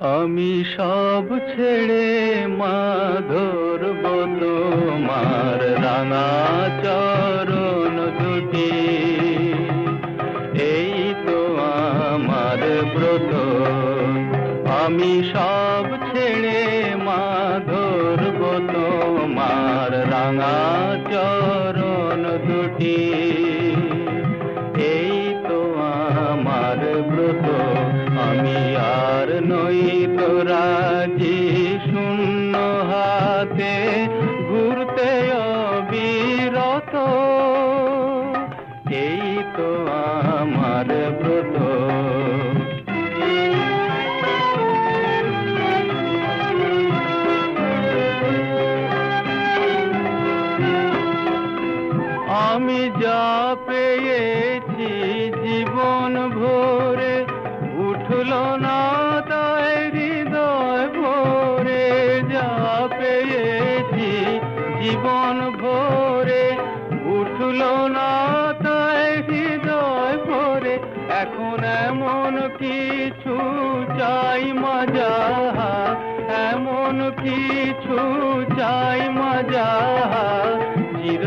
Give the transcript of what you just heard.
আমি সব ছেড়ে মা তোমার রাঙা চরণ দুটি। এই তো আমার ব্রত। আমি সব ছেড়ে মা তোমার রাঙা চরণ দুটি। রাজি শূন্য হাতে ঘুরতে অবিরত। এই তো আমার ব্রত। আমি যা পেয়েছি জীবন ভরে উঠল না জীবন ভরে উঠল না তাই হৃদয় ভরে। এখন এমন কিছু চাই মজা এমন কিছু চাই মজা চির